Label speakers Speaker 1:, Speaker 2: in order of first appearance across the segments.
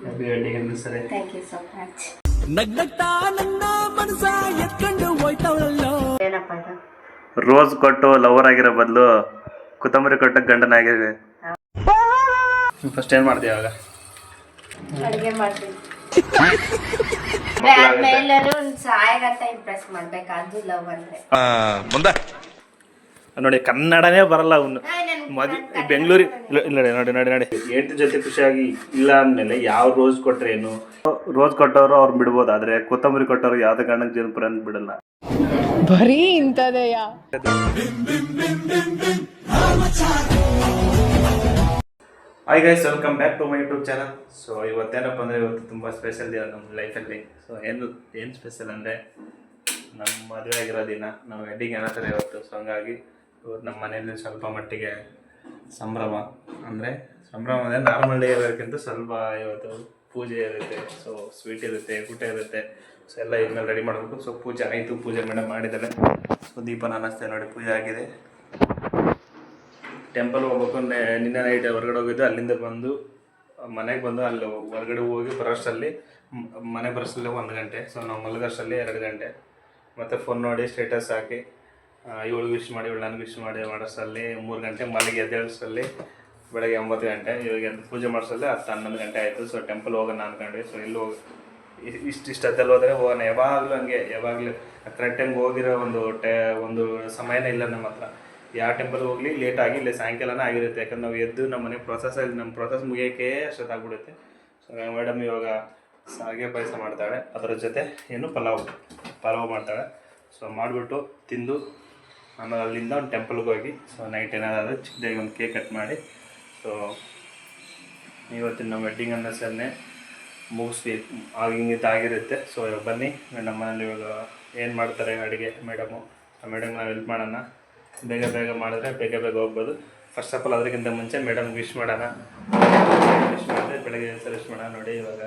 Speaker 1: Happy wedding ಅನ್ನಿಸ್ತಾರೆ
Speaker 2: thank you so much
Speaker 3: ನಗ್ನಗ್ತಾ ನನ್ನ ಮನಸ ಎತ್ಕೊಂಡು ಹೋಯ್ತವಳಲ್ಲೋ
Speaker 2: ಏನಪ್ಪ ಇದು?
Speaker 1: ರೋಸ್ ಕೊಟ್ಟು ಲವರ್ ಆಗಿರೋ ಬದಲು ಕೊತ್ತಂಬರಿ ಕೊಟ್ಟು ಗಂಡನಾಗಿದೆ ಫಸ್ಟ್ ಏನ್ ಮಾಡ್ತೀವಿ ಅವಾಗ
Speaker 2: ಅಡುಗೆ ಮಾಡ್ತೀನಿ. ಆದ್ಮೇಲೆ ಒಂದು ಇಂಪ್ರೆಸ್ ಮಾಡ್ಬೇಕು ಅದು ಲವ್ ಅಂದ್ರೆ.
Speaker 3: ಮುಂದೆ.
Speaker 1: ನೋಡಿ ಕನ್ನಡನೇ ಬರಲ್ಲ ಅವನು. ಮದ್
Speaker 2: ಕನ್ನಡ
Speaker 1: ಬೆಂಗಳೂರಿ ಇಲ್ಲ ನೋಡಿ ನೋಡಿ ನೋಡಿ ನೋಡಿ. ಹೆಂಡತಿ ಜೊತೆ ಖುಷಿಯಾಗಿ ಇಲ್ಲ ಅಂದಮೇಲೆ ಯಾವ ರೋಸ್ ಕೊಟ್ಟರೆ ಏನು? ರೋಸ್ ಕೊಟ್ಟವರು ಅವ್ರು ಬಿಡ್ಬೋದು ಆದರೆ ಕೊತ್ತಂಬರಿ ಕೊಟ್ಟವ್ರು ಯಾವ್ದು ಕಾರಣಕ್ಕೆ ಜನಪುರ ಅಂತ ಬಿಡಲ್ಲ.
Speaker 4: ಬರೀ ಇಂಥದೆಯ?
Speaker 1: Hi guys welcome back to my YouTube channel so ಇವತ್ತೇನಪ್ಪ ಅಂದರೆ ಇವತ್ತು ತುಂಬ ಸ್ಪೆಷಲ್ ದಿನ ನಮ್ಮ ಲೈಫಲ್ಲಿ ಸೊ ಏನು ಏನು ಸ್ಪೆಷಲ್ ಅಂದರೆ ನಮ್ಮ ಮದುವೆ ಆಗಿರೋ ದಿನ ನಾವು ವೆಡ್ಡಿಂಗ್ ಏನತ್ತಾರೆ ಇವತ್ತು. ಸೊ ಹಂಗಾಗಿ ನಮ್ಮ ಮನೆಯಲ್ಲಿ ಸ್ವಲ್ಪ ಮಟ್ಟಿಗೆ ಸಂಭ್ರಮ. ಅಂದರೆ ಸಂಭ್ರಮ ಅಂದರೆ ನಾರ್ಮಲ್ ಡೇ ಇರೋದಕ್ಕಿಂತ ಸ್ವಲ್ಪ ಇವತ್ತು ಪೂಜೆ ಇರುತ್ತೆ ಸೊ ಸ್ವೀಟ್ ಇರುತ್ತೆ, ಊಟ ಇರುತ್ತೆ. ಸೊ ಎಲ್ಲ ಇದ್ಮೇಲೆ ರೆಡಿ ಮಾಡಬೇಕು. ಸೊ ಪೂಜೆ ಆಯಿತು, ಪೂಜೆ ಮೇಡಮ್ ಮಾಡಿದ್ದಾರೆ. ಸೊ ದೀಪ ನಾನಷ್ಟೇ ನೋಡಿ, ಪೂಜೆ ಆಗಿದೆ. ಟೆಂಪಲ್ ಹೋಗ್ಬೇಕು. ನಿನ್ನೆ ನೈಟ್ ಹೊರಗಡೆ ಹೋಗಿದ್ದು, ಅಲ್ಲಿಂದ ಬಂದು, ಮನೆಗೆ ಬಂದು ಅಲ್ಲಿ ಹೊರಗಡೆ ಹೋಗಿ ಬರೋಷ್ಟರಲ್ಲಿ, ಮನೆ ಬರೋಷ್ಟರಲ್ಲಿ ಒಂದು ಗಂಟೆ. ಸೊ ನಾವು ಮಲಗೋಷ್ಟರಲ್ಲಿ ಎರಡು ಗಂಟೆ. ಮತ್ತು ಫೋನ್ ನೋಡಿ ಸ್ಟೇಟಸ್ ಹಾಕಿ. ಇವಳು ವಿಶ್ ಮಾಡಿ, ಇವಳು ನನಗೆ ವಿಶ್ ಮಾಡಿ ಮಾಡಿಸಲ್ಲಿ, ಮೂರು ಗಂಟೆ ಮಲ್ಲಿಗೆ ಎದ್ದೇಳಿಸಲ್ಲಿ, ಬೆಳಗ್ಗೆ ಒಂಬತ್ತು ಗಂಟೆ, ಇವಾಗ ಎದ್ದು ಪೂಜೆ ಮಾಡಿಸಲ್ಲಿ ಹತ್ತು ಹನ್ನೊಂದು ಗಂಟೆ ಆಯಿತು. ಸೊ ಟೆಂಪಲ್ ಹೋಗೋಣ ಅನ್ಕೊಂಡ್ವಿ ಸೊ ಇಲ್ಲಿ ಹೋಗಿ ಇಷ್ಟು ಇಷ್ಟೊತ್ತಲ್ಲಿ ಹೋದರೆ ಹೋಗೋಣ. ಯಾವಾಗಲೂ ಹಂಗೆ, ಯಾವಾಗಲೂ ಕರೆಕ್ಟ್ ಟೈಮ್ಗೆ ಹೋಗಿರೋ ಒಂದು ಟೆ ಒಂದು ಸಮಯನೇ ಇಲ್ಲ ನಮ್ಮ ಹತ್ರ. ಯಾವ ಟೆಂಪಲ್ ಹೋಗಲಿ ಲೇಟ್ ಆಗಿ ಇಲ್ಲಿ ಸಾಯಂಕಾಲನೇ ಆಗಿರುತ್ತೆ. ಯಾಕಂದ್ರೆ ನಾವು ಎದ್ದು ನಮ್ಮ ಮನೆ ಪ್ರೊಸೆಸ್ ನಮ್ಮ ಪ್ರೊಸೆಸ್ ಮುಗಿಯೋಕ್ಕೆ ಅಷ್ಟೊತ್ತಾಗ್ಬಿಡುತ್ತೆ ಸೊ ಮೇಡಮ್ ಇವಾಗ ಸಾಗೆ ಪಾಯಸ ಮಾಡ್ತಾಳೆ. ಅದರ ಜೊತೆ ಏನು ಪಲಾವ್ ಪಲಾವ್ ಮಾಡ್ತಾಳೆ. ಸೊ ಮಾಡಿಬಿಟ್ಟು ತಿಂದು ಆಮೇಲೆ ಅಲ್ಲಿಂದ ಒಂದು ಟೆಂಪಲ್ಗೆ ಹೋಗಿ. ಸೊ ನೈಟ್ ಏನಾದರೂ ಚಿಕ್ಕದಾಗಿ ಒಂದು ಕೇಕ್ ಕಟ್ ಮಾಡಿ. ಸೊ ಇವತ್ತಿನ ನಮ್ಮ ವೆಡ್ಡಿಂಗ್ ಸರ್ನೆ ಮುಗಿಸಿ ಆಗಿಂಗಿತ್ತು ಆಗಿರುತ್ತೆ. ಸೊ ಬನ್ನಿ. ನಮ್ಮ ಮನೇಲಿ ಇವಾಗ ಏನು ಮಾಡ್ತಾರೆ ಅಡುಗೆ ಮೇಡಮು ಆ ಮೇಡಮ್ ನಾವು ಹೆಲ್ಪ್ ಮಾಡೋಣ. ಬೇಗ ಬೇಗ ಮಾಡಿದ್ರೆ ಬೇಗ ಬೇಗ ಹೋಗ್ಬೋದು. ಫಸ್ಟ್ ಆಫ್ ಆಲ್ ಅದಕ್ಕಿಂತ ಮುಂಚೆ ಮೇಡಮ್ಗೆ ವಿಶ್ ಮಾಡೋಣ. ವಿಶ್ ಮಾಡಿದ್ರೆ ಬೆಳಗ್ಗೆ ಸರ್ ವಿಶ್ ಮಾಡೋಣ ನೋಡಿ ಇವಾಗ.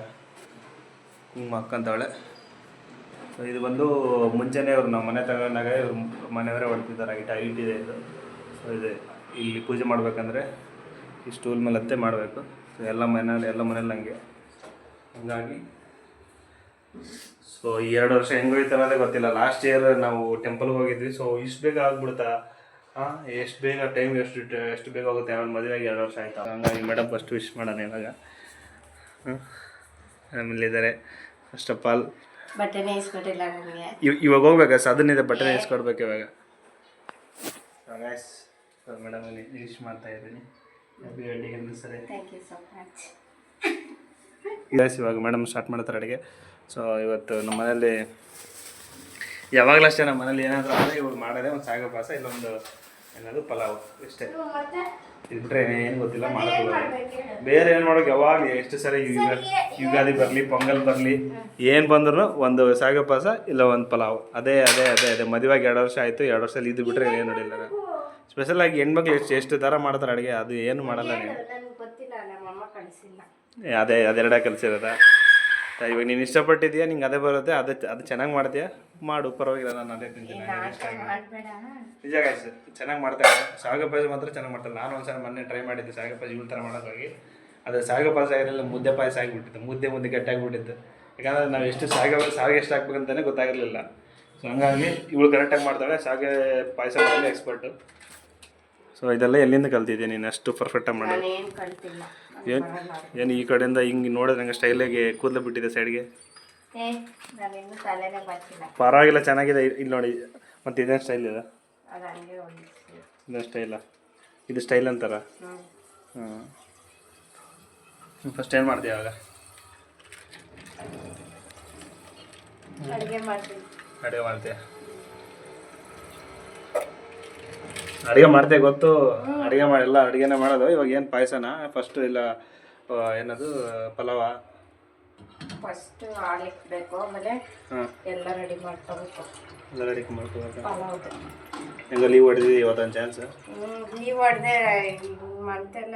Speaker 1: ಕುಂಕುಮ ಹಾಕ್ಕಂತವಳೆ ಸೊ ಇದು ಬಂದು ಮುಂಚೆನೇ ಅವರು ನಮ್ಮ ಮನೆ ತಗೊಂಡಾಗ ಇವ್ರು ಮನೆಯವರೇ ಹೊಡ್ತಿದ್ದಾರೆ. ಈ ಐಟ್ ಇದೆ ಇದು. ಸೊ ಇದೆ ಇಲ್ಲಿ ಪೂಜೆ ಮಾಡಬೇಕಂದ್ರೆ ಈ ಸ್ಟೂಲ್ ಮೇಲೆ ಹತ್ತೆ ಮಾಡಬೇಕು. ಸೊ ಎಲ್ಲ ಮನೇಲಿ ಎಲ್ಲ ಮನೇಲಿ ಹಂಗೆ. ಹಂಗಾಗಿ ಸೊ ಈ ಎರಡು ವರ್ಷ ಹೆಂಗೋಯ್ತು ಅನ್ನೋದೇ ಗೊತ್ತಿಲ್ಲ. ಲಾಸ್ಟ್ ಇಯರ್ ನಾವು ಟೆಂಪಲ್ಗೆ ಹೋಗಿದ್ವಿ. ಸೊ ಇಷ್ಟು ಬೇಗ ಆಗ್ಬಿಡ್ತಾ ಹಾಂ, ಎಷ್ಟು ಬೇಗ ಟೈಮ್ ಎಷ್ಟು ಎಷ್ಟು ಬೇಗ ಹೋಗುತ್ತೆ? ಆಮೇಲೆ ಮದುವೆಗೆ ಎರಡು ವರ್ಷ ಆಯ್ತು? ಹಂಗಾಗಿ ಮೇಡಮ್ ಫಸ್ಟ್ ವಿಶ್ ಮಾಡೋಣ ಇವಾಗ. ಹಾಂ ಆಮೇಲೆ ಇದ್ದಾರೆ ಫಸ್ಟ್ ಆಫ್ ಆಲ್
Speaker 2: ಬಟ್ಟೆನೇ ಇಸ್ಕೊಟ್ಟಿಲ್ಲ ನನಗೆ.
Speaker 1: ಇವ್ ಇವಾಗ ಹೋಗ್ಬೇಕಾ? ಅದನ್ನಿದೆ ಬಟ್ಟೆ ಇಸ್ಕೊಡ್ಬೇಕು ಇವಾಗ. ಮೇಡಮ್ ವಿಶ್ ಮಾಡ್ತಾ ಇದ್ದೀನಿ. ಹ್ಯಾಪಿ ವೆಡ್ಡಿಂಗ್ ಸರಿ.
Speaker 2: Thank you so much
Speaker 1: gas ಇವಾಗ ಮೇಡಮ್ ಸ್ಟಾರ್ಟ್ ಮಾಡ್ತಾರೆ ಅಡುಗೆ. ಸೊ ಇವತ್ತು ನಮ್ಮ ಮನೇಲಿ ಯಾವಾಗಲೂ ಅಷ್ಟೇ ನಮ್ಮ ಮನೇಲಿ ಏನಾದರೂ ಆದರೆ ಇವಾಗ ಮಾಡೋದೇ ಒಂದು ಸಾಗ ಪಾಸ ಇಲ್ಲೊಂದು ಏನದು ಪಲಾವ್ ಇಷ್ಟೇ. ಇದು ಏನು ಗೊತ್ತಿಲ್ಲ ಮಾಡೋದು ಬೇರೆ ಏನು ಮಾಡೋಕೆ ಯಾವಾಗ ಎಷ್ಟು ಸರಿ ಯುಗಾದಿ ಬರಲಿ ಪೊಂಗಲ್ ಬರಲಿ ಏನು ಬಂದ್ರು ಒಂದು ಸಾಗ ಪಾಸ ಇಲ್ಲ ಒಂದು ಪಲಾವ್. ಅದೇ ಅದೇ ಅದೇ ಅದೇ. ಮದುವೆಗೆ ಎರಡು ವರ್ಷ ಆಯಿತು ಎರಡು ವರ್ಷದಲ್ಲಿ ಇದು ಬಿಟ್ಟರೆ ಏನು ನೋಡಿಲ್ಲ. ಸ್ಪೆಷಲ್ ಆಗಿ ಹೆಣ್ಮಕ್ಳು ಎಷ್ಟು ಎಷ್ಟು ಥರ ಮಾಡ್ತಾರೆ ಅಡುಗೆ? ಅದು ಏನು ಮಾಡಲ್ಲ ನೀವು. ಅದೇ ಅದೆರಡೇ ಕಲ್ಸಿರೋದ? ಇವಾಗ ನೀನು ಇಷ್ಟಪಟ್ಟಿದ್ಯಾ ನಿಂಗೆ ಅದೇ ಬರುತ್ತೆ ಅದೇ ಅದು ಚೆನ್ನಾಗಿ ಮಾಡ್ತೀಯಾ? ಮಾಡು ಪರವಾಗಿಲ್ಲ ನಾನು ಅದೇ ತಿಂತೀನಿ. ನಿಜ ಗಾಯ್ಸ್ ಚೆನ್ನಾಗಿ ಮಾಡ್ತಾಳೆ ಶಾವಿಗೆ ಪಾಯಸ ಮಾತ್ರ ಚೆನ್ನಾಗಿ ಮಾಡ್ತಾಳೆ ನಾನು ಒಂದ್ಸಲ ಮೊನ್ನೆ ಟ್ರೈ ಮಾಡಿದ್ದೆ ಶಾವಿಗೆ ಪಾಯಸ ಇವಳ ಥರ ಮಾಡೋಕ್ಕಾಗಿ. ಅದು ಶಾವಿಗೆ ಪಾಯಸ ಆಗಿರಲಿಲ್ಲ ಮುದ್ದೆ ಪಾಯಸ ಆಗಿಬಿಟ್ಟಿತ್ತು. ಮುದ್ದೆ ಮುದ್ದೆ ಗಟ್ಟಿಯಾಗಿಬಿಟ್ಟಿತ್ತು ಯಾಕಂದರೆ ನಾವು ಎಷ್ಟು ಸಾಗ ಶಾವಿಗೆ ಎಷ್ಟು ಹಾಕ್ಬೇಕಂತಲೇ ಗೊತ್ತಾಗಿರಲಿಲ್ಲ ಸೊ ಹಂಗಾಗಿ ಇವಳು ಕರೆಕ್ಟಾಗಿ ಮಾಡ್ತಾಳೆ. ಸಾಗೆ ಪಾಯಸ ಮಾಡಲು ಎಕ್ಸ್ಪರ್ಟು ಸೊ ಇದೆಲ್ಲ ಎಲ್ಲಿಂದ ಕಲ್ತಿದ್ದೆ ನೀನು? ಅಷ್ಟು ಪರ್ಫೆಕ್ಟಾಗಿ ಮಾಡೋದು
Speaker 2: ಕಳ್ತಿಲ್ಲ
Speaker 1: ಏನು ಏನು ಈ ಕಡೆಯಿಂದ ಹಿಂಗೆ ನೋಡಿದ್ರೆ ನಂಗೆ ಸ್ಟೈಲಾಗಿ ಕೂದಲು ಬಿಟ್ಟಿದೆ ಸೈಡ್ಗೆ ಪರವಾಗಿಲ್ಲ ಚೆನ್ನಾಗಿದೆ. ಇಲ್ಲಿ ನೋಡಿ ಮತ್ತು ಇದೇ ಸ್ಟೈಲ್ ಇದೆ. ಇದೇನು ಸ್ಟೈಲ ಇದು ಸ್ಟೈಲ್ ಅಂತಾರ?
Speaker 2: ಹ್ಞೂ
Speaker 1: ಫಸ್ಟ್ ಏನು ಮಾಡ್ತೀವಿ ಅವಾಗ
Speaker 2: ಅಡುಗೆ ಮಾಡ್ತೀವಿ
Speaker 1: ಅಡುಗೆ ಮಾಡ್ತೀಯ? ಅಡುಗೆ ಮಾಡ್ದೆ ಗೊತ್ತು. ಅಡುಗೆ ಮಾಡಿಲ್ಲ ಅಡುಗೆನೇ ಮಾಡೋದು. ಇವಾಗ ಏನು ಪಾಯಸನ? ಫಸ್ಟು ಇಲ್ಲ ಏನದು? ಪಲಾವ.
Speaker 2: ಫಸ್ಟ್ ಹಾಲು ಆಮೇಲೆ ಎಲ್ಲ ರೆಡಿ ಮಾಡ್ಕೋಬೇಕು.
Speaker 1: ಎಲ್ಲ ರೆಡಿ ಮಾಡ್ಕೋಬೇಕು.
Speaker 2: ಪಲಾವ್ದು.
Speaker 1: ಹೆಂಗ ಲೀವ್ ಇವತ್ತೊಂದು ಚಾನ್ಸ್
Speaker 2: ಹೊಡೆದೆ ಮಂತೆಲ್ಲ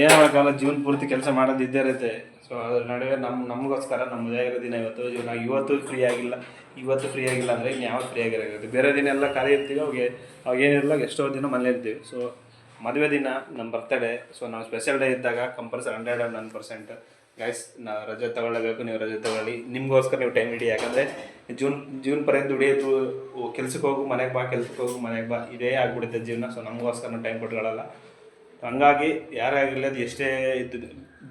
Speaker 1: ಏನು ಮಾಡೋಕ್ಕಲ್ಲ ಜೀವನ ಪೂರ್ತಿ ಕೆಲಸ ಮಾಡೋದು ಇದ್ದೇ ಇರುತ್ತೆ. ಸೊ ಅದ್ರ ನಡುವೆ ನಮ್ಮ ನಮಗೋಸ್ಕರ ನಮ್ಮ ಮದುವೆ ಆಗಿರೋ ದಿನ ಇವತ್ತು ಇವ್ ನಾವು ಇವತ್ತು ಫ್ರೀ ಆಗಿಲ್ಲ. ಇವತ್ತು ಫ್ರೀ ಆಗಿಲ್ಲ ಅಂದರೆ ಇನ್ನು ಯಾವತ್ತು ಫ್ರೀ ಆಗಿರೋದು? ಬೇರೆ ದಿನ ಎಲ್ಲ ಖಾಲಿ ಇರ್ತೀವಿ, ಅವಾಗ ಅವಾಗ ಏನಿರಲ್ಲ ಎಷ್ಟೋ ದಿನ ಮನೇಲಿ ಇರ್ತೀವಿ. ಸೊ ಮದುವೆ ದಿನ ನಮ್ಮ ಬರ್ತಡೇ ಸೊ ನಾವು ಸ್ಪೆಷಲ್ ಡೇ ಇದ್ದಾಗ compulsory hundred and one percent guys ನಾವು ರಜೆ ತಗೊಳ್ಳಬೇಕು, ನೀವು ರಜೆ ತಗೊಳ್ಳಿ. ನಿಮಗೋಸ್ಕರ ನೀವು ಟೈಮ್ ಇಡಿ, ಯಾಕಂದರೆ ಜೂನ್ ಜೂನ್ ಪರ್ಯಂತ ದುಡಿಯೋದು ಕೆಲ್ಸಕ್ಕೆ ಹೋಗು, ಮನೆಗೆ ಬಾ ಕೆಲ್ಸಕ್ಕೆ ಹೋಗು, ಮನೆಗೆ ಬಾ, ಇದೇ ಆಗ್ಬಿಡುತ್ತೆ ಜೀವನ. ಸೊ ನಮಗೋಸ್ಕರ ಟೈಮ್ ಕೊಟ್ಕೊಳ್ಳಲ್ಲ. ಹಂಗಾಗಿ ಯಾರೇ ಆಗಿರಲಿ ಅದು ಎಷ್ಟೇ ಇದ್ದು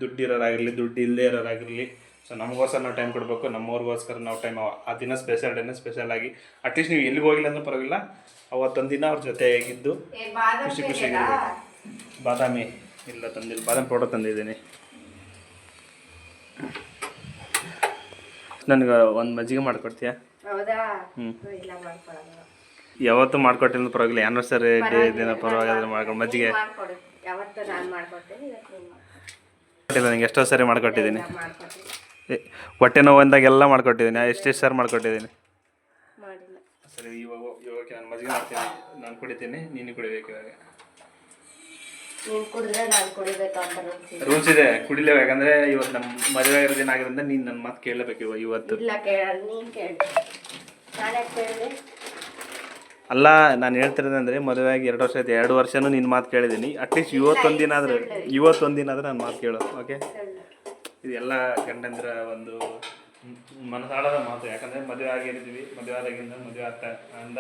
Speaker 1: ದುಡ್ಡು ಇರೋರಾಗಿರಲಿ ದುಡ್ಡು ಇಲ್ಲದೇ ಇರೋರಾಗಿರಲಿ ಸೊ ನಮಗೋಸ್ಕರ ನಾವು ಟೈಮ್ ಕೊಡಬೇಕು ನಮ್ಮವ್ರಿಗೋಸ್ಕರ ನಾವು ಟೈಮ್ ಆ ದಿನ ಸ್ಪೆಷಲ್ ಡೇನ ಸ್ಪೆಷಲ್ ಆಗಿ ಅಟ್ಲೀಸ್ಟ್ ನೀವು ಎಲ್ಲಿಗೆ ಹೋಗಿಲ್ಲ ಅಂದ್ರೆ ಪರವಾಗಿಲ್ಲ. ಅವತ್ತೊಂದು ದಿನ ಅವ್ರ ಜೊತೆ
Speaker 2: ಆಗಿದ್ದು ಬಾದಾಮ್
Speaker 1: ಖುಷಿ
Speaker 2: ತಿಂದಿರಾ?
Speaker 1: ಬಾದಾಮಿ ಇಲ್ಲ ತಂದಿಲ್ಲ. ಬಾದಾಮಿ ಪೌಡರ್ ತಂದಿದ್ದೀನಿ. ನನಗೆ ಒಂದು ಮಜ್ಜಿಗೆ ಮಾಡ್ಕೊಡ್ತೀಯಾ?
Speaker 2: ಮಾಡ್ಕೊಡಲ್ಲ
Speaker 1: ಯಾವತ್ತೂ ಮಾಡ್ಕೊಟ್ಟಿಲ್ಲ ಪರವಾಗಿಲ್ಲ. ಆ್ಯನಿವರ್ಸರಿ ಡೇ ದಿನ ಪರವಾಗಿಲ್ಲ ಮಾಡ್ಕೊಂಡು ಮಜ್ಜಿಗೆ.
Speaker 2: ಯಾವತ್ತು ನಾನು ಮಾಡ್ಕೊಡ್ತೇನೆ ಇವತ್ತು ನೀನ್ ಮಾಡ್ಕೊಡು.
Speaker 1: ಕೊಟ್ಟಿಲ್ಲ ನನಗೆ ಎಷ್ಟೋ ಸರಿ ಮಾಡ್ಕೊಟ್ಟಿದ್ದೀನಿ.
Speaker 2: ಮಾಡ್ಕೊಡ್ತೀನಿ
Speaker 1: ಏ, ಹೊಟ್ಟೆ ನೋವು ಅಂದಾಗೆಲ್ಲ ಮಾಡ್ಕೊಟ್ಟಿದ್ದೀನಿ ಎಷ್ಟೆಷ್ಟು ಸಾರಿ ಮಾಡ್ಕೊಟ್ಟಿದ್ದೀನಿ?
Speaker 2: ಮಾಡಿಲ್ಲ.
Speaker 1: ಸರಿ ಇವಾಗ ಇವಾಗ ನಾನು ಮಜ್ಜಿಗೆ ಮಾಡ್ತೀನಿ ನಾನು ಕುಡಿತೀನಿ ನೀನು ಕುಡಿಬೇಕು ಇವಾಗ.
Speaker 2: ನೀನ್ ಕುಡಿದ್ರೆ ನಾನು ಕುಡಿಬೇಕು ಅಂತ.
Speaker 1: ರೂಲ್ಸ್ ಇದೆ. ಕುಡಿಲೇಬೇಕು ಯಾಕಂದ್ರೆ ಇವತ್ತು ನಮ್ಮ ಮದುವೆ ಆಗಿರೋ ದಿನ ಆಗಿರೋದ್ರಿಂದ ನೀನು ನನ್ನ ಮಾತು ಕೇಳಬೇಕು ಇವ ಇವತ್ತು.
Speaker 2: ಇಲ್ಲ ಕೇಳ ನೀನು ಕೇಳಿ. ನಾನೇ ಕೇಳಿದೆ.
Speaker 1: ಅಲ್ಲ ನಾನು ಹೇಳ್ತಿರೋದಂದ್ರೆ ಮದುವೆ ಆಗಿ ಎರಡು ವರ್ಷ ಆಯ್ತು ಎರಡು ವರ್ಷನೂ ನಿನ್ನ ಮಾತು ಕೇಳಿದ್ದೀನಿ ಅಟ್ಲೀಸ್ಟ್ ಇವತ್ತೊಂದು ದಿನ ಆದ್ರೆ ಇವತ್ತೊಂದು ದಿನ ಆದ್ರೆ ನಾನು ಮಾತು ಕೇಳು ಓಕೆ ಇದೆಲ್ಲ ಗಂಡಂದ್ರ ಒಂದು ಮನಸಾಡದ ಮಾತು. ಯಾಕಂದರೆ ಮದುವೆ ಆಗಿರ್ತೀವಿ ಮದುವೆ ಆದಾಗಿಂದ ಮದುವೆ ಆಗ್ತಾ ಅಂದ.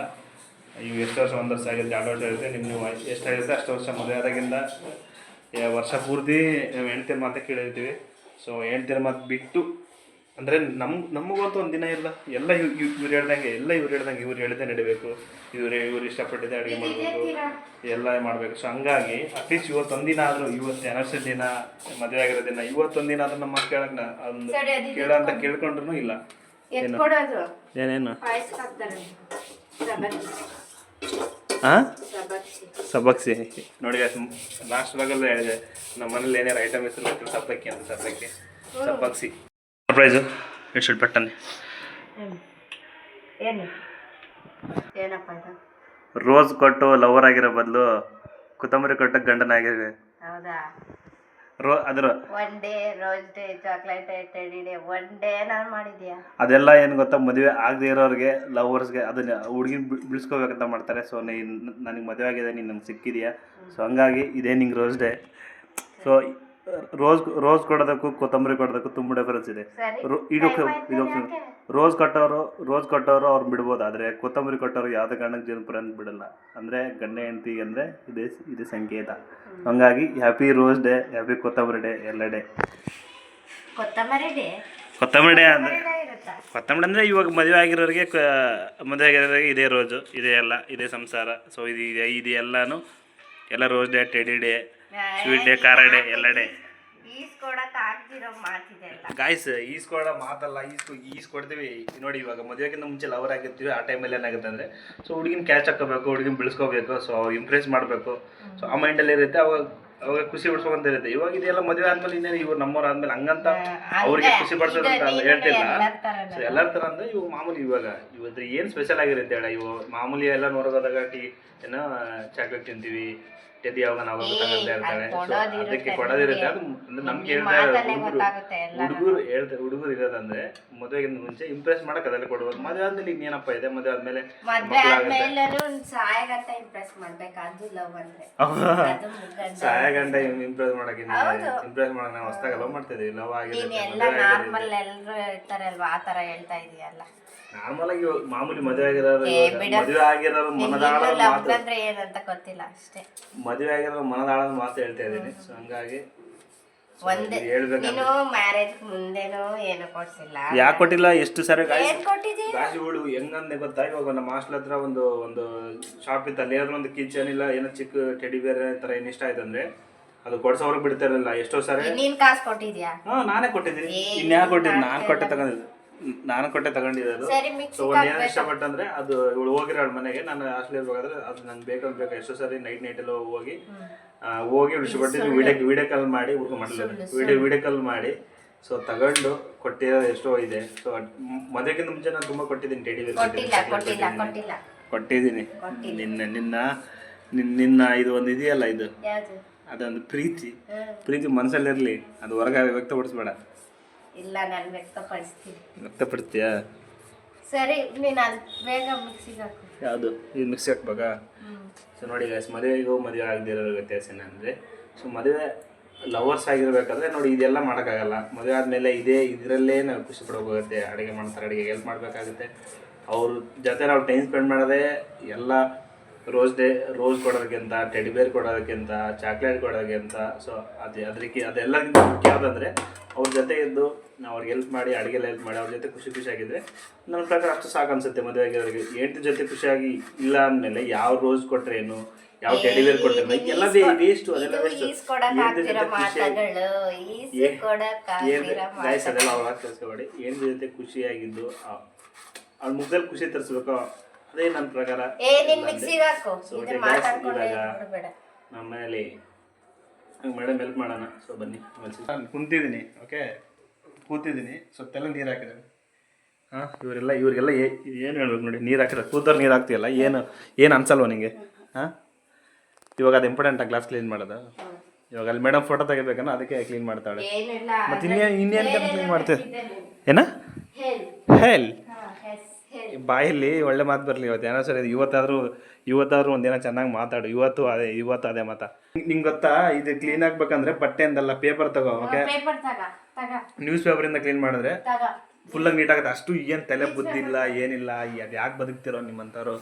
Speaker 1: ಇವು ಎಷ್ಟು ವರ್ಷ ಒಂದು ವರ್ಷ ಆಗಿರುತ್ತೆ ಎರಡು ವರ್ಷ ಇರುತ್ತೆ ನಿಮ್ಮ ನೀವು ಎಷ್ಟಾಗಿರುತ್ತೆ ಅಷ್ಟು ವರ್ಷ ಮದುವೆ ಆದಾಗಿಂದ ವರ್ಷ ಪೂರ್ತಿ ಹೆಣ್ತಿರ ಮಾತೇ ಕೇಳಿರ್ತೀವಿ. ಸೊ ಹೆಣ್ತಿರ ಮಾತು ಬಿಟ್ಟು ಅಂದರೆ ನಮ್ಮ ನಮಗಂತೂ ಒಂದು ದಿನ ಇಲ್ಲ ಎಲ್ಲ ಇವ್ ಇವ್ರು ಹೇಳ್ದಂಗೆ ಎಲ್ಲ ಇವ್ರು ಹೇಳ್ದಂಗೆ ಇವ್ರು ಹೇಳಿದೆ ನಡಿಬೇಕು. ಇವ್ರು ಇವ್ರು ಇಷ್ಟಪಟ್ಟಿದ್ದೆ ಅಡುಗೆ ಮಾಡಬೇಕು. ಎಲ್ಲ ಮಾಡಬೇಕು. ಸೊ ಹಂಗಾಗಿ ಅಟ್ಲೀಸ್ಟ್ ಇವತ್ತೊಂದು ದಿನ ಆದರೂ ಇವತ್ತು ಆನಿವರ್ಸರಿ ದಿನ ಮದುವೆ ಆಗಿರೋ ದಿನ ಇವತ್ತೊಂದು ದಿನ ಆದ್ರೂ ನಮ್ಮ ಕೇಳಕ್ ಕೇಳಕ್ಕೆ ನಾ ಒಂದು
Speaker 2: ಸರಿ, ಅದು ಇದು
Speaker 1: ಕೇಳೋ ಅಂತ ಕೇಳ್ಕೊಂಡ್ರು ಇಲ್ಲ.
Speaker 2: ಏನು?
Speaker 1: ಏನೇನು? ಹಾಂ ಸಬ್ಬಕ್ಸಿ ನೋಡಿ ಲಾಸ್ಟ್ ಭಾಗಲ್ಲೂ ಹೇಳಿದೆ. ನಮ್ಮ ಮನೇಲಿ ಏನೇನು ಐಟಮ್ ಹೆಸರು ಸಬ್ಬಕ್ಕಿ ಅಂತ ಸಬ್ಬಕ್ಕಿ. ಸಬ್ಬಕ್ಸಿ. ಪ್ರೈಸು ಎಷ್ಟು
Speaker 2: ಏನಪ್ಪ ಇದು?
Speaker 1: ರೋಸ್ ಕೊಟ್ಟು ಲವರ್ ಆಗಿರೋ ಬದಲು ಕೊತ್ತಂಬರಿ ಕೊಟ್ಟ ಗಂಡನಾಗಿರ್ಬೇಕು
Speaker 2: ಹೌದಾ?
Speaker 1: ರೋ ಅದ್ರ.
Speaker 2: One day rose day chocolate day teddy day one day ನಾನು ಮಾಡಿದ್ಯಾ?
Speaker 1: ಅದೆಲ್ಲ ಏನು ಗೊತ್ತಾ? ಮದುವೆ ಆಗದೆ ಇರೋರಿಗೆ ಲವರ್ಸ್ಗೆ ಅದನ್ನ ಹುಡುಗಿನ ಬಿಡಿಸ್ಕೋಬೇಕಂತ ಮಾಡ್ತಾರೆ. ಸೊ ನೀನು ನನಗೆ ಮದುವೆ ಆಗಿದೆ ನೀನು ನಂಗೆ ಸಿಕ್ಕಿದೆಯಾ? ಸೊ ಹಂಗಾಗಿ ಇದೇ ನಿಂಗೆ rose day so rose rose ಕೊಡೋದಕ್ಕೂ ಕೊತ್ತಂಬರಿ ಕೊಡೋದಕ್ಕೂ ತುಂಬ ಡಿಫರೆನ್ಸ್ ಇದೆ. ರೋ- ಇದು ಇದು? ರೋಸ್ ಕಟ್ಟೋರು ರೋಸ್ ಕಟ್ಟೋರು ಅವ್ರು ಬಿಡ್ಬೋದು ಆದರೆ ಕೊತ್ತಂಬರಿ ಕೊಟ್ಟವರು ಯಾವುದೇ ಕಾರಣಕ್ಕೆ ಜೀವನ ಪರ್ಯಂತ ಬಿಡಲ್ಲ. ಅಂದರೆ ಗಂಡ ಹೆಂಡತಿ ಅಂದರೆ ಇದೇ ಇದೇ ಸಂಕೇತ. ಹಂಗಾಗಿ ಹ್ಯಾಪಿ ರೋಸ್ ಡೇ ಹ್ಯಾಪಿ ಕೊತ್ತಂಬರಿ ಡೇ ಎಲ್ಲ ಡೇ
Speaker 2: ಕೊತ್ತಂಬರಿ ಡೇ
Speaker 1: ಕೊತ್ತಂಬರಿ ಡೇ ಅಂದರೆ
Speaker 2: ಇರುತ್ತಾ?
Speaker 1: ಕೊತ್ತಂಬರಿ ಅಂದರೆ ಇವಾಗ ಮದುವೆ ಆಗಿರೋರಿಗೆ ಕ- ಮದುವೆ ಆಗಿರೋರಿಗೆ ಇದೇ ರೋಜು ಇದೇ ಎಲ್ಲ ಇದೇ ಸಂಸಾರ. ಸೊ ಇದು ಇದೆ ಇದು ಎಲ್ಲನೂ ಎಲ್ಲ rose day teddy day sweet day ಖಾರ ಡೇ ಎಲ್ಲ ಡೇ ಗಾಯ್ಸ್ ಈಸ್ಕೊಡ ಮಾತಲ್ಲ ಈಸ್ಕೊ ಈಸ್ಕೊಡ್ತೀವಿ ನೋಡಿ ಇವಾಗ ಮದುವೆಗಿಂತ ಮುಂಚೆ ಲವರ್ ಆಗಿರ್ತೀವಿ ಆ ಟೈಮಲ್ಲಿ ಏನಾಗುತ್ತೆ ಅಂದರೆ ಸೊ ಹುಡುಗಿನ ಕ್ಯಾಚ್ ಹಾಕೋಬೇಕು ಹುಡುಗಿನ ಬೆಳೆಸ್ಕೋಬೇಕು ಸೊ ಇಂಪ್ರೆಸ್ ಮಾಡಬೇಕು. ಸೊ ಆ ಮೈಂಡಲ್ಲಿ ಇರುತ್ತೆ ಅವಾಗ ಅವಾಗ ಖುಷಿ ಪಡಿಸ್ಕೊಂತ ಇರುತ್ತೆ. ಇವಾಗ ಇದೆಲ್ಲ ಮದುವೆ ಆದ್ಮೇಲೆ ಇನ್ನೇನು ಇವ್ರು ನಮ್ಮವ್ರು ಆದ್ಮೇಲೆ ಹಂಗಂತ ಅವ್ರಿಗೆ ಖುಷಿ ಪಡಿಸೋದು ಅಂತ ಹೇಳ್ತಿಲ್ಲ. ಸೊ ಎಲ್ಲರ ಥರ ಅಂದ್ರೆ ಇವು ಮಾಮೂಲಿ ಇವಾಗ ಇವತ್ತು ಏನು ಸ್ಪೆಷಲ್ ಆಗಿರುತ್ತೆ ಹೇಳ ಇವು ಮಾಮೂಲಿ ಎಲ್ಲ ನೋಡೋದಾದಾಗ ಟೀ ಏನೋ ಚಾಕ್ಲೇಟ್ ತಿಂತೀವಿ ಟೆಡಿ ಯಾವಾಗ ನಾವು ತಗೊಂತ ಇರ್ತಾರೆ ಅದಕ್ಕೆ ಕೊಡೋದಿರುತ್ತೆ. ಅದು ನಮ್ಗೆ ಹೇಳ್ತಾ ಹುಡುಗರು. ಹುಡುಗರು ಹೇಳ್ತಾರೆ ಹುಡುಗರು ಇರೋದಂದ್ರೆ ಮದುವೆಗಿಂತ ಮುಂಚೆ ಇಂಪ್ರೆಸ್ ಮಾಡಕ್ ಅದೆಲ್ಲ ಕೊಡ್ಬೋದು ಮದುವೆ ಆದ್ಮೇಲೆ ಇನ್ನೇನಪ್ಪ ಇದೆ? ಮದುವೆ ಆದ್ಮೇಲೆ
Speaker 2: ಲವ್
Speaker 1: ಸಹಾಯ ಗಂಟೆ ಇಂಪ್ರೆಸ್ ಮಾಡಕ್ ಇಂಪ್ರೆಸ್ ಮಾಡಕ್ ನಾವು ಹೊಸ್ದಾಗ ಲವ್ ಮಾಡ್ತಿದ್ದೀವಿ ಲವ್
Speaker 2: ನೀನ್
Speaker 1: ಆಗಿದೆ
Speaker 2: ನಾರ್ಮಲ್
Speaker 1: ಆಗಿ ಮಾಮೂಲಿ ಮದುವೆ
Speaker 2: ಆಗಿರೋ
Speaker 1: ಮದುವೆ ಆಗಿರೋರು ಮನದಾಳ
Speaker 2: ಲವ್
Speaker 1: ಮಾತು
Speaker 2: ಅಂದ್ರೆ ಏನಂತ ಗೊತ್ತಿಲ್ಲ ಅಷ್ಟೇ.
Speaker 1: ಮದುವೆ ಆಗಿರೋ ಮನದಾಳದ ಮಾತು ಹೇಳ್ತಾ ಇದ್ದೀನಿ. ಸೊ ಹಂಗಾಗಿ
Speaker 2: ಒಂದೇ
Speaker 1: ಇದು ಹೇಳ್ಬೇಕಂದ್ರೆ
Speaker 2: ನೀನು ಮ್ಯಾರೇಜ್ ಮುಂದೆನೂ ಏನು ಕೊಡ್ಸಿಲ್ಲ.
Speaker 1: ಯಾಕೆ ಕೊಟ್ಟಿಲ್ಲ? ಎಷ್ಟು ಸಾರಿ
Speaker 2: ಏನ್ ಕೊಟ್ಟಿದ್ದೀಯ
Speaker 1: ಗಾಜಿಗಳು ಹೆಂಗಂದೆ ಗೊತ್ತಾ? ಇವಾಗ ನಮ್ಮ ಹಾಸ್ಟೆಲ್ ಹತ್ರ ಒಂದು ಒಂದು ಶಾಪ್ ಇತ್ತು. ಅಲ್ಲಿ ಏನಾದ್ರು ಒಂದು ಕಿಚನ್ ಇಲ್ಲ ಏನೋ ಚಿಕ್ಕ ಟೆಡಿ ಬೇರೆ ಥರ ಏನು ಇಷ್ಟ ಆಯ್ತು ಅಂದ್ರೆ ಅದು ಕೊಡ್ಸೋರ್ಗೆ ಬಿಡ್ತಾ ಇರಲಿಲ್ಲ. ಎಷ್ಟೋ ಸಾರಿ
Speaker 2: ನೀನ್ ಕಾಸು ಕೊಟ್ಟಿದ್ಯಾ?
Speaker 1: ಹಾ ನಾನೇ ಕೊಟ್ಟಿದ್ದೀನಿ.
Speaker 2: ಇನ್ಯಾ
Speaker 1: ಕೊಟ್ಟಿದ್ದೀನಿ ಕೊಟ್ಟಿದ್ದು ನಾನು ಕೊಟ್ಟೆ ತಗೊಂಡಿದ್ದು. ನಾನು ಕೊಟ್ಟೆ
Speaker 2: ತಗೊಂಡಿರೋದು
Speaker 1: ಸೊ ಒಂದು ಏನು ಇಷ್ಟಪಟ್ಟಂದ್ರೆ ಅದು ಇವಳು ಹೋಗಿರೋ ಮನೆಗೆ ನಾನು ಹಾಸ್ಟೆಲ್ ಇರ್ಬೇಕಾದ್ರೆ ಅದು ನಂಗೆ ಬೇಕಂತ ಬೇಕು? ಎಷ್ಟೋ ಸಾರಿ ನೈಟ್ ನೈಟ್ ಎಲ್ಲ ಹೋಗಿ ಹೋಗಿ ಇವಳು ಇಷ್ಟಪಟ್ಟಿದ್ದು ವಿಡಿಯೋ ವಿಡಿಯೋ ಕಾಲ್ ಮಾಡಿ ಹುಡುಗ ಮಾಡಲಿಲ್ಲ. ವಿಡಿಯೋ ವಿಡಿಯೋ ಕಾಲ್ ಮಾಡಿ ಸೊ ತಗೊಂಡು ಕೊಟ್ಟಿರೋದು ಎಷ್ಟೋ ಇದೆ. ಸೊ ಮದುವೆಗಿಂತ ಮುಂಚೆ ನಾನು ತುಂಬಾ ಕೊಟ್ಟಿದ್ದೀನಿ ಟೆಡಿ ಕೊಟ್ಟಿದ್ದೀನಿ. ನಿನ್ನ ನಿನ್ನ ನಿನ್ನ ನಿನ್ನ ಇದು ಒಂದು ಇದೆಯಲ್ಲ ಇದು? ಅದೊಂದು ಪ್ರೀತಿ. ಪ್ರೀತಿ ಮನಸ್ಸಲ್ಲಿರಲಿ. ಅದು ಹೊರಗೆ ವ್ಯಕ್ತಪಡಿಸ್ಬೇಡ.
Speaker 2: ಇಲ್ಲ ನಾನು ವ್ಯಕ್ತಪಡಿಸ್ತೀನಿ.
Speaker 1: ವ್ಯಕ್ತಪಡ್ತೀಯಾ
Speaker 2: ಸರಿ ನೀನು ಅದು ಬೇಗ ಮಿಕ್ಸಿಗೆ ಹಾಕು.
Speaker 1: ಯಾವುದು? ಇದು ಮಿಕ್ಸಿ ಹಾಕ್ಬೇಕಾ? ಸೊ ನೋಡಿ ಗೈಸ್ ಮದುವೆಗೂ ಮದುವೆ ಆಗದಿರೋ ವ್ಯತ್ಯಾಸ ಏನಂದರೆ ಸೊ ಮದುವೆ ಲವರ್ಸ್ ಆಗಿರ್ಬೇಕಾದ್ರೆ ನೋಡಿ ಇದೆಲ್ಲ ಮಾಡೋಕ್ಕಾಗಲ್ಲ. ಮದುವೆ ಆದಮೇಲೆ ಇದೇ ಇದರಲ್ಲೇ ನಾವು ಖುಷಿ ಪಡೋಗುತ್ತೆ ಅಡುಗೆ ಮಾಡ್ತಾರೆ ಅಡುಗೆ ಹೆಲ್ಪ್ ಮಾಡಬೇಕಾಗುತ್ತೆ. ಅವ್ರ ಜೊತೆ ನಾವು ಟೈಮ್ ಸ್ಪೆಂಡ್ ಮಾಡೋದೇ ಎಲ್ಲ ರೋಸ್ ಡೇ ರೋಸ್ ಕೊಡೋದಕ್ಕಿಂತ ಟೆಡಿ ಬೇರ್ ಕೊಡೋದಕ್ಕಿಂತ ಚಾಕ್ಲೇಟ್ ಕೊಡೋದಕ್ಕಿಂತ ಸೊ ಅದು ಅದಕ್ಕೆ ಅದೆಲ್ಲಕ್ಕಿಂತ ಮುಖ್ಯ ಯಾವುದಂದರೆ ಅವ್ರ ಜೊತೆ ಇದ್ದು ನಾವು ಅವ್ರಿಗೆ ಹೆಲ್ಪ್ ಮಾಡಿ ಅಡುಗೆಲ್ಲ ಹೆಲ್ಪ್ ಮಾಡಿ ಅವ್ರ ಜೊತೆ ಖುಷಿ ಖುಷಿಯಾಗಿದ್ದರೆ ನನ್ನ ಪ್ರಕಾರ ಅಷ್ಟು ಸಾಕು ಅನ್ಸುತ್ತೆ ಮದುವೆ ಆಗಿರೋರಿಗೆ ಹೆಂಡತಿ ಜೊತೆ ಖುಷಿಯಾಗಿ ಇಲ್ಲ ಅಂದಮೇಲೆ ಯಾವ ರೋಸ್ ಕೊಟ್ರೇನು ಯಾವ ಟೆಡಿವೇರ್ ಕೊಟ್ಟರೆ ಎಲ್ಲದೇ ಎಲ್ಲ ವೇಸ್ಟು ಅದೆಲ್ಲ ವೇಸ್ಟು ಗಾಯ್ಸ್ ಅದೆಲ್ಲ ಅವ್ರ ಕೆಲಸಬೇಡಿ ಏನು ಜೊತೆ ಖುಷಿಯಾಗಿದ್ದು ಅವ್ರ ಮುಖದಲ್ಲಿ ಖುಷಿ ತರಿಸ್ಬೇಕು. ಅದೇ ನನ್ನ ಪ್ರಕಾರ.
Speaker 2: ಏ ನಿನ್ ಮಿಕ್ಸಿಗೆ ಹಾಕು.
Speaker 1: So,
Speaker 2: ಇದು
Speaker 1: okay, guys,
Speaker 2: ಮಾತಾಡ್ಕೊಂಡು
Speaker 1: ಇವಾಗ
Speaker 2: ಬಿಡ್ಬೇಡ
Speaker 1: ನಮ್ಮ ಮನೇಲಿ ಮೇಡಮ್ ಹೆಲ್ಪ್ ಮಾಡೋಣ. ಸೊ ಬನ್ನಿ ನಾನು ಕುಂತಿದ್ದೀನಿ ಓಕೆ ಕೂತಿದ್ದೀನಿ. ಸ್ವತ್ತೆಲ್ಲ ನೀರು ಹಾಕಿದ್ದಾರೆ ಹಾಂ ಇವರೆಲ್ಲ ಇವರಿಗೆಲ್ಲ ಏನು ಹೇಳ್ಬೇಕು ನೋಡಿ ನೀರು ಹಾಕಿದ್ರೆ ಕೂತವ್ರು ನೀರು ಹಾಕ್ತೀಯಲ್ಲ ಏನು ಏನು ಅನ್ಸಲ್ವ ನಿಂಗೆ? ಹಾಂ? ಇವಾಗ ಅದು ಇಂಪಾರ್ಟೆಂಟ್ ಗ್ಲಾಸ್ ಕ್ಲೀನ್ ಮಾಡೋದು? ಇವಾಗ ಅಲ್ಲಿ ಮೇಡಮ್ ಫೋಟೋ ತೆಗಿಬೇಕನ್ನ ಅದಕ್ಕೆ ಕ್ಲೀನ್ ಮಾಡ್ತಾಳೆ.
Speaker 2: ಏನಿಲ್ಲ
Speaker 1: ಮತ್ತೆ ಇನ್ನೇನು ಇನ್ನೇನು ಕ್ಲೀನ್ ಮಾಡ್ತೀವಿ ಏನ?
Speaker 2: ಹೇಲ್
Speaker 1: ಹೇಲ್
Speaker 2: ಹಾ ಹೆಸ್ ಹೇಲ್
Speaker 1: ಬಾಯಲ್ಲಿ ಒಳ್ಳೆ ಮಾತು ಬರಲಿ ಇವತ್ತು. ಏನೋ ಸರಿ ಇವತ್ತಾದರೂ ಇವತ್ತಾದರೂ ಒಂದೇನೋ ಚೆನ್ನಾಗಿ ಮಾತಾಡು. ಇವತ್ತು ಅದೇ ಇವತ್ತು ಅದೇ ಮಾತಾ. ನಿಂಗೆ ಗೊತ್ತಾ? ಇದು ಕ್ಲೀನ್ ಆಗ್ಬೇಕಂದ್ರೆ ಬಟ್ಟೆಯಿಂದಲ್ಲ ಪೇಪರ್ ತಗೋ ಓಕೆ ನ್ಯೂಸ್ ಪೇಪರಿಂದ ಕ್ಲೀನ್ ಮಾಡಿದ್ರೆ
Speaker 2: ಫುಲ್
Speaker 1: ನೀಟ್ ಆಗುತ್ತೆ. ಅಷ್ಟು ಏನು ತಲೆ ಬುದ್ಧಿಲ್ಲ ಏನಿಲ್ಲ ಅದು ಯಾಕೆ ಬದುಕ್ತಿರೋ ನಿಮ್ಮಂಥವ್ರು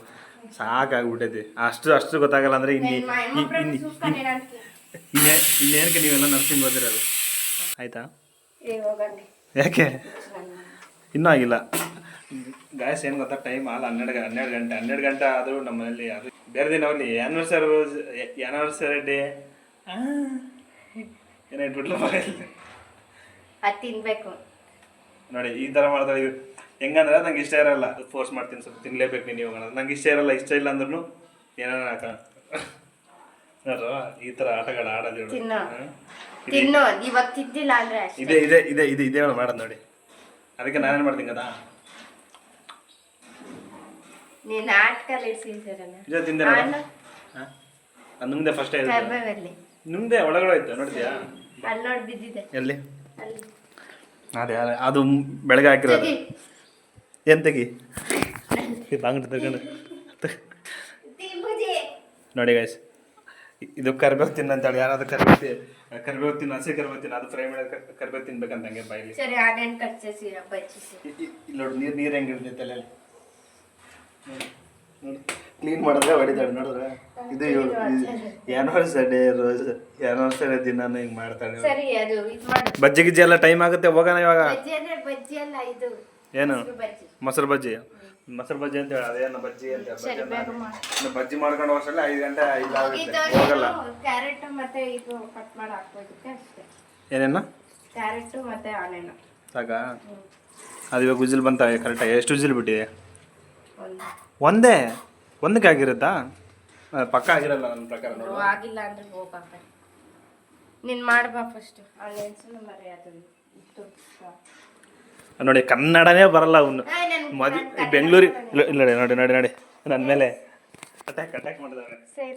Speaker 1: ಸಾಕಾಗ್ಬಿಟ್ಟೈತಿ. ಅಷ್ಟು ಅಷ್ಟು ಗೊತ್ತಾಗಲ್ಲ ಅಂದ್ರೆ ಇನ್ನಿ ಇನ್ನೇ ಇನ್ನೇನಕ್ಕೆ ನೀವೆಲ್ಲ ನರ್ಸಿಂಗ್ ಓದಿರೋದು? ಆಯ್ತಾ? ಯಾಕೆ? ಇನ್ನೂ ಆಗಿಲ್ಲ. ಗಾಯಸ್ ಏನು ಗೊತ್ತಾ? ಟೈಮ್ ಅಲ್ಲ ಹನ್ನೆರಡು ಹನ್ನೆರಡು ಗಂಟೆ ಹನ್ನೆರಡು ಗಂಟೆ ಆದರೂ ನಮ್ಮ ಮನೇಲಿ ಅದು ಬೇರೆ ದಿನ ಅವಲ್ಲಿ ಆ್ಯನಿವರ್ಸರಿ ಆ್ಯನಿವರ್ಸರಿ ಡೇ ಏನೋ ಇಟ್ಬಿಟ್ಲ
Speaker 2: ಅದು ತಿನ್ಬೇಕು.
Speaker 1: ನೋಡಿ ಈ ತರ ಮಾಡ್ತಾ. ಹೆಂಗಂದ್ರೆ ನಂಗೆ ಇಷ್ಟ ಇರಲ್ಲ. ಫೋರ್ಸ್ ಮಾಡ್ತೀನಿ ಸ್ವಲ್ಪ ತಿನ್ಲೇಬೇಕು ನೀನು ಇವಾಗ. ನಂಗೆ ಇಷ್ಟ ಇರಲ್ಲ ಇಷ್ಟ ಇಲ್ಲ ಅಂದ್ರೂ ಏನಾರ ಹಾಕ ಈ ಥರ ಆಟಗಳು ಆಡೋದು
Speaker 2: ತಿನ್ನೋ. ತಿನ್ನು. ಇವಾಗ ತಿದ್ದಿಲ್ಲ ಅಂದ್ರೆ
Speaker 1: ಇದೆ ಇದೇ ಇದೆ ಇದೆ ಇದೆ ಮಾಡೋದು ನೋಡಿ. ಅದಕ್ಕೆ ನಾನೇನು ಮಾಡ್ತೀನಿ ಕದಾ
Speaker 2: ನೀನ್ ನಾಟಕಲ್ಲಿ ಇಡ್ಸಿದ್ದೀರಲ್ಲ
Speaker 1: ತಿಂದೆ ಅದು ನುಂಗ್ದೆ ಫಸ್ಟೇ ನುಂಗ್ದೆ ಒಳಗಡೆ ಆಯ್ತು ನೋಡಿದ್ಯಾ?
Speaker 2: ಅಲ್ಲಿ ನೋಡಿ ಬಿದ್ದಿದೆ.
Speaker 1: ಎಲ್ಲಿ? ಅದೇ ಅದೇ, ಅದು ಬೆಳಗ್ಗೆ ಹಾಕಿರೋದು. ಏನು ತೆಗಿ? ಬಾಂಗ್ಟ್ ತಗೊಂಡು. ನೋಡಿ ಗೈಸ್ ಇದು ಕರ್ಬೇವು ಅಂತೇಳಿ ಯಾರಾದ್ರೂ ಕರ್ಬೇವು ಕರ್ಬೇವು ತಿನ್ನ ಹಸಿ ಕರ್ಬೇವು ತಿನ್ನ. ಅದು ಫ್ರೈ ಮಾಡಿ ಕರ್ಬೇವು ತಿನ್ಬೇಕಂತ ಹಂಗೆ ಬಾಯಿಲಿ ಇಲ್ಲಿ ನೋಡಿ ನೀರು ನೀರು ಹೆಂಗಿರ್ತೈತೆ ತಲೆಯಲ್ಲಿ? ನೋಡಿ ಕ್ಲೀನ್ ಮಾಡಿದ್ರೆ ಹೊಡಿತಾಳೆ ನೋಡಿದ್ರೆ? ಇದು ಇವಳು ಆ್ಯನಿವರ್ಸರಿ ರೋಸ್ ಆ್ಯನಿವರ್ಸರಿ ದಿನಾನು ಹಿಂಗೆ ಮಾಡ್ತಾಳೆ.
Speaker 2: ಸರಿ ಅದು ಇದು ಮಾಡು.
Speaker 1: ಬಜ್ಜಿ ಗಿಜ್ಜಿ ಎಲ್ಲ ಟೈಮ್ ಆಗುತ್ತೆ ಹೋಗೋಣ ಇವಾಗ?
Speaker 2: ಬಜ್ಜಿ ಅಂದ್ರೆ ಬಜ್ಜಿ ಅಲ್ಲ ಇದು
Speaker 1: ಏನು? ಮೊಸರು ಬಜ್ಜಿ. ಮೊಸರು ಬಜ್ಜಿ? ಅಂತ ಹೇಳಿ ಅದೇನು ಬಜ್ಜಿ ಅಂತ ಹೇಳಿ.
Speaker 2: ಸರಿ
Speaker 1: ಬಜ್ಜಿ
Speaker 2: ಬೇಗ. ಮಾಡು.
Speaker 1: ಇನ್ನು ಬಜ್ಜಿ ಮಾಡ್ಕೊಂಡು ವರ್ಷಲ್ಲ ಐದು ಗಂಟೆ ಐದು ಆಗುತ್ತೆ. ಹೋಗಲ್ಲ.
Speaker 2: ಕ್ಯಾರೆಟ್ ಮತ್ತೆ ಇದು ಕಟ್ ಮಾಡಿ ಹಾಕ್ಬೋದಕ್ಕೆ ಅಷ್ಟೇ.
Speaker 1: ಏನೇನು?
Speaker 2: ಕ್ಯಾರೆಟ್ ಮತ್ತೆ ಆನಿಯನ್
Speaker 1: ಸಾಕಾ? ಅದು ಇವಾಗ ವಿಸಿಲ್ ಬಂತ? ಕರೆಕ್ಟಾಗಿ ಎಷ್ಟು ವಿಸಿಲ್ ಬಿಟ್ಟಿದೆ
Speaker 2: ಒಂದು.
Speaker 1: ಒಂದೇ? ಒಂದಕ್ಕೆ ಆಗಿರುತ್ತಾ? ಪಕ್ಕ ಆಗಿರಲ್ಲ ನನ್ನ ಪ್ರಕಾರ ನೋಡು.
Speaker 2: ಆಗಿಲ್ಲ ಅಂದ್ರೆ ಹೋಗಪ್ಪ ನೀನ್ ಮಾಡ್ಬಾ ಫಸ್ಟ್ ಮರಿ ಅದು ಇತ್ತು
Speaker 1: ನೋಡಿ ಕನ್ನಡನೇ ಬರಲ್ಲ ಅವನು.
Speaker 2: ಮದಿ ನನ್
Speaker 1: ಮದ್
Speaker 2: ಕನ್ನಡ
Speaker 1: ಬೆಂಗಳೂರಿ ಇಲ್ಲ ಇಲ್ಲ ನೋಡಿ ನೋಡಿ ನೋಡಿ. ನನ್ನ ಮೇಲೆ. ಅಟ್ಯಾಕ್ ಅಟ್ಯಾಕ್ ಮಾಡಿದವ್ರೆ
Speaker 2: ಸರಿ